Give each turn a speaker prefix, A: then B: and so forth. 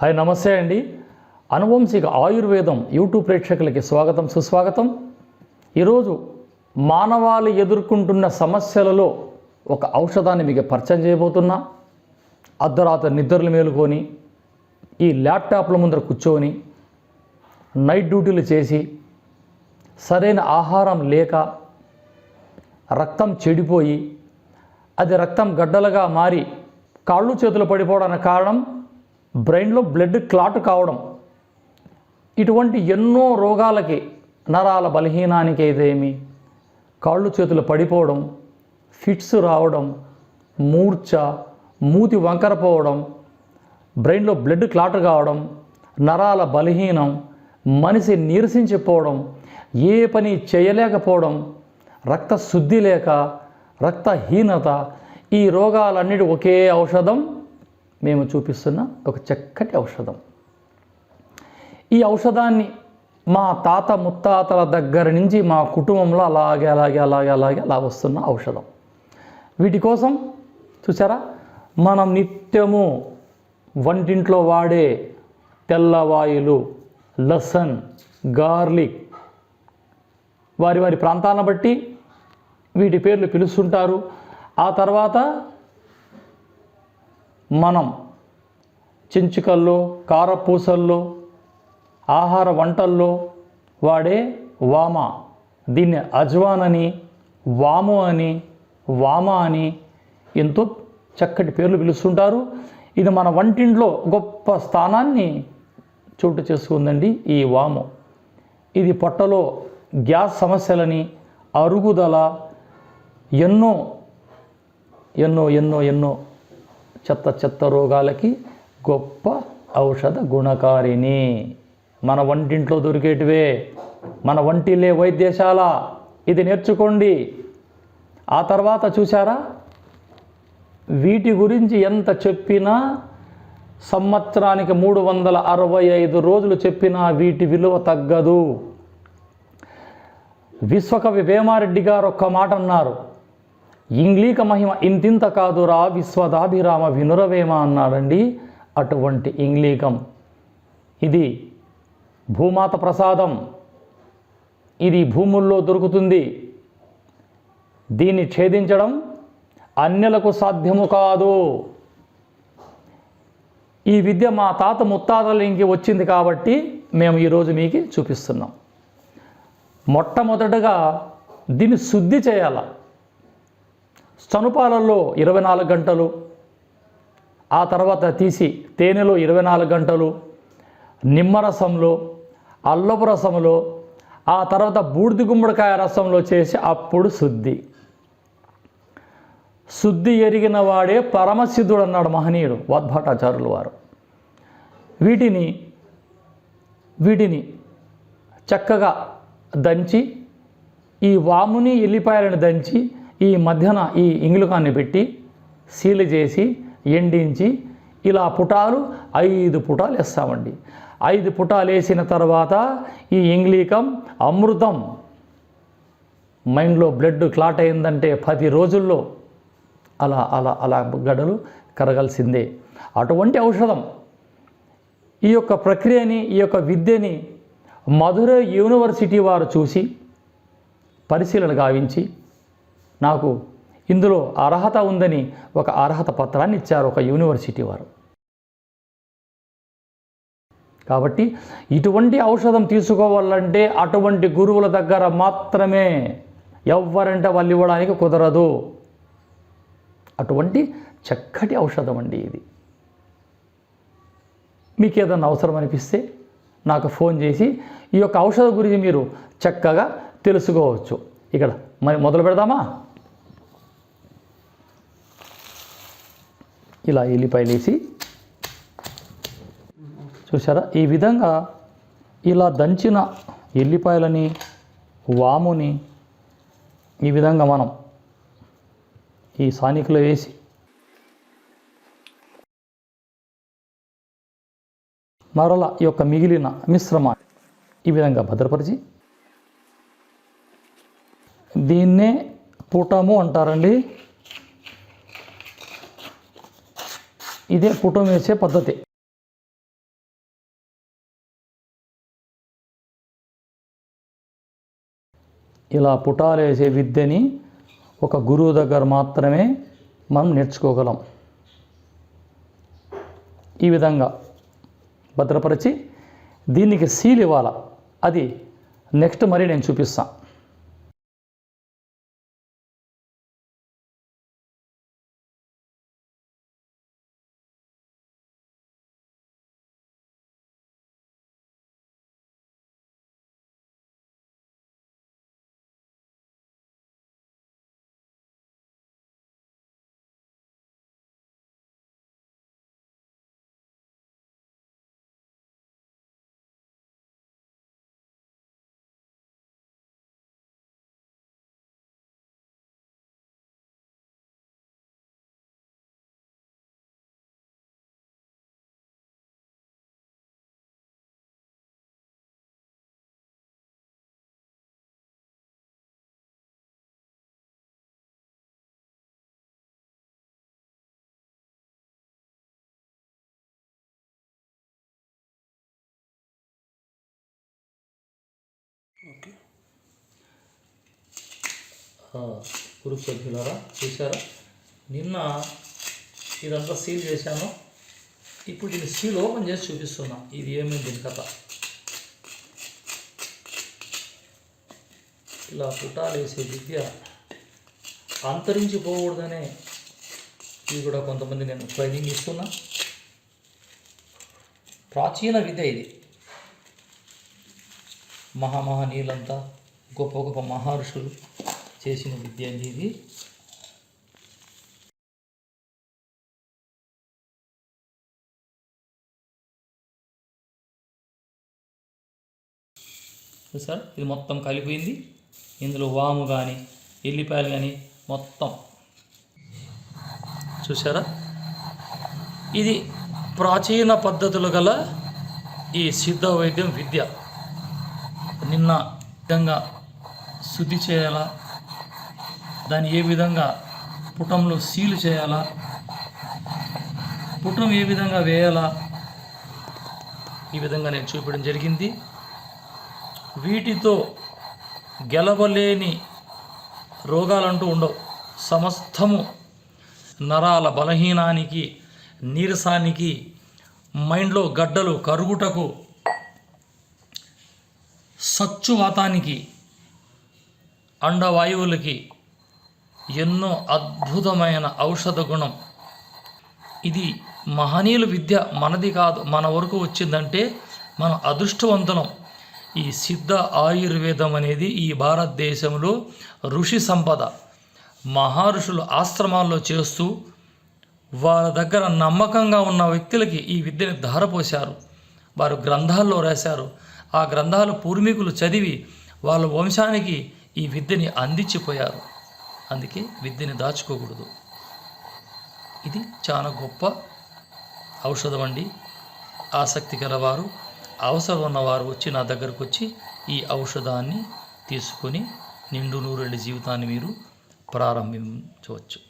A: Hi నమస్తే అండి. అనువంశిక ఆయుర్వేదం యూట్యూబ్ ప్రేక్షకులకి స్వాగతం సుస్వాగతం. ఈరోజు మానవాళి ఎదుర్కొంటున్న సమస్యలలో ఒక ఔషధాన్ని మీకు పరిచయం చేయబోతున్నా. అర్ధరాత్రి నిద్రలు మేలుకొని ఈ ల్యాప్టాప్ల ముందర కూర్చొని నైట్ డ్యూటీలు చేసి సరైన ఆహారం లేక రక్తం చెడిపోయి అది రక్తం గడ్డలుగా మారి కాళ్ళు చేతులు పడిపోవడానికి కారణం బ్రెయిన్లో బ్లడ్ క్లాట్ కావడం. ఇటువంటి ఎన్నో రోగాలకి నరాల బలహీనానికి అయితేమి కాళ్ళు చేతులు పడిపోవడం ఫిట్స్ రావడం మూర్ఛ మూతి వంకరపోవడం బ్రెయిన్లో బ్లడ్ క్లాట్ కావడం నరాల బలహీనం మనిషి నీరసించిపోవడం ఏ పని చేయలేకపోవడం రక్త శుద్ధి లేక రక్తహీనత ఈ రోగాలన్నిటి ఒకే ఔషధం? మేము చూపిస్తున్న ఒక చక్కటి ఔషధం. ఈ ఔషధాన్ని మా తాత ముత్తాతల దగ్గర నుంచి మా కుటుంబంలో అలాగే అలాగే అలాగే అలాగే అలా వస్తున్న ఔషధం. వీటి కోసం చూసారా? మనం నిత్యము వంటింట్లో వాడే తెల్లవాయులు లసన్ గార్లిక్ వారి వారి ప్రాంతాలను బట్టి వీటి పేర్లు పిలుస్తుంటారు. ఆ తర్వాత మనం చెంచుకల్లో కారపూసల్లో ఆహార వంటల్లో వాడే వామ. దీన్ని అజ్వాన్ అని వాము అని వామ అని ఎంతో చక్కటి పేర్లు పిలుస్తుంటారు. ఇది మన వంటింట్లో గొప్ప స్థానాన్ని చోటు చేసుకుందండి ఈ వాము. ఇది పొట్టలో గ్యాస్ సమస్యలని అరుగుదల ఎన్నో ఎన్నో ఎన్నో ఎన్నో చెత్త చెత్త రోగాలకి గొప్ప ఔషధ గుణకారిణి. మన వంటింట్లో దొరికేటివే. మన వంటిలే వైద్యశాల. ఇది నేర్చుకోండి. ఆ తర్వాత చూసారా వీటి గురించి ఎంత చెప్పినా సంవత్సరానికి మూడు వందల అరవై ఐదు రోజులు చెప్పినా వీటి విలువ తగ్గదు. విశ్వకవి వేమారెడ్డి గారు ఒక్క మాట అన్నారు ఇంగ్లీక మహిమ ఇంతింత కాదురా విశ్వదాభిరామ వినురవేమ అన్నాడండి అటువంటి ఇంగ్లీకం. ఇది భూమాత ప్రసాదం. ఇది భూముల్లో దొరుకుతుంది. దీన్ని ఛేదించడం అన్యులకు సాధ్యము కాదు. ఈ విద్య మా తాత ముత్తాతల ఇంకి వచ్చింది కాబట్టి మేము ఈరోజు మీకు చూపిస్తున్నాం. మొట్టమొదటగా దీన్ని శుద్ధి చేయాలా? చనుపాలల్లో ఇరవై నాలుగు గంటలు ఆ తర్వాత తీసి తేనెలో ఇరవై నాలుగు గంటలు నిమ్మరసంలో అల్లపు రసంలో ఆ తర్వాత బూడిది గుమ్మడికాయ రసంలో చేసి అప్పుడు శుద్ధి. శుద్ధి ఎరిగిన వాడే పరమసిద్ధుడు అన్నాడు మహనీయుడు వాద్భాటాచార్యులు వారు. వీటిని వీటిని చక్కగా దంచి ఈ వాముని ఎల్లిపాయలను దంచి ఈ మధ్యన ఈ ఇంగులుకాన్ని పెట్టి సీలు చేసి ఎండించి ఇలా పుటాలు ఐదు పుటాలు వేస్తామండి. ఐదు పుటాలు వేసిన తర్వాత ఈ ఇంగ్లీకం అమృతం మైండ్లో బ్లడ్ క్లాట్ అయిందంటే పది రోజుల్లో అలా అలా అలా గడలు కరగాల్సిందే. అటువంటి ఔషధం ఈ యొక్క ప్రక్రియని ఈ యొక్క విద్యని మధుర యూనివర్సిటీ వారు చూసి పరిశీలన గావించి నాకు ఇందులో అర్హత ఉందని ఒక అర్హత పత్రాన్ని ఇచ్చారు ఒక యూనివర్సిటీ వారు. కాబట్టి ఇటువంటి ఔషధం తీసుకోవాలంటే అటువంటి గురువుల దగ్గర మాత్రమే ఎవరంటే వాళ్ళు ఇవ్వడానికి కుదరదు. అటువంటి చక్కటి ఔషధం అండి ఇది. మీకు ఏదన్నా అవసరం అనిపిస్తే నాకు ఫోన్ చేసి ఈ యొక్క ఔషధం గురించి మీరు చక్కగా తెలుసుకోవచ్చు. ఇక్కడ మరి మొదలు పెడదామా? ఇలా ఎల్లిపాయలు వేసి చూసారా ఈ విధంగా ఇలా దంచిన ఎల్లిపాయలని వాముని ఈ విధంగా మనం ఈ సానికలో వేసి మరల ఈ యొక్క మిగిలిన మిశ్రమ ఈ విధంగా భద్రపరిచి దీన్నే పుటము అంటారండి. ఇదే కుటుంబం వేసే పద్ధతి. ఇలా పుటాలు వేసే విద్యని ఒక గురువు దగ్గర మాత్రమే మనం నేర్చుకోగలం. ఈ విధంగా భద్రపరిచి దీనికి సీల్ ఇవ్వాలి? అది నెక్స్ట్ మరీ నేను చూపిస్తాను గ్రూప్ సభ్యులరా చూసారా నిన్న ఇదంతా సీల్ చేశాను. ఇప్పుడు దీన్ని సీల్ ఓపెన్ చేసి చూపిస్తున్నా. ఇది ఏమైంది దీని కథ? ఇలా పుటాలేసే విద్య అంతరించిపోకూడదనే ఇది కూడా కొంతమంది నేను ట్రైనింగ్ ఇస్తున్నా. ప్రాచీన విద్య ఇది. మహామహనీయులంతా గొప్ప గొప్ప మహర్షులు చేసిన విద్య అండి ఇది. సార్ ఇది మొత్తం కలిపోయింది. ఇందులో వాము కానీ ఎల్లిపాయలు కానీ మొత్తం. చూసారా ఇది ప్రాచీన పద్ధతులు గల ఈ సిద్ధ వైద్యం విద్య. నిన్న విధంగా శుద్ధి చేయాలా? దాన్ని ఏ విధంగా పుటంలో సీలు చేయాలా? పుటం ఏ విధంగా వేయాలా? ఈ విధంగా నేను చూపించడం జరిగింది. వీటితో గెలవలేని రోగాలంటూ ఉండవు. సమస్తము నరాల బలహీనానికి నీరసానికి మైండ్లో గడ్డలు కరుగుటకు సచ్చువాతానికి అండవాయువులకి ఎన్నో అద్భుతమైన ఔషధ గుణం. ఇది మహనీయుల విద్య మనది కాదు మన వరకు వచ్చిందంటే మనం అదృష్టవంతులం. ఈ సిద్ధ ఆయుర్వేదం అనేది ఈ భారతదేశంలో ఋషి సంపద. మహర్షులు ఆశ్రమాల్లో చేస్తూ వారి దగ్గర నమ్మకంగా ఉన్న వ్యక్తులకి ఈ విద్యని ధారపోశారు. వారు గ్రంథాల్లో రాశారు. ఆ గ్రంథాలు పూర్వీకులు చదివి వాళ్ళ వంశానికి ఈ విద్యని అందించిపోయారు. అందుకే విద్యని దాచుకోకూడదు. ఇది చాలా గొప్ప ఔషధం అండి. ఆసక్తి గలవారు అవసరం ఉన్నవారు వచ్చి నా దగ్గరకు వచ్చి ఈ ఔషధాన్ని తీసుకొని నిండు నూరెళ్ళి జీవితాన్ని మీరు ప్రారంభించవచ్చు.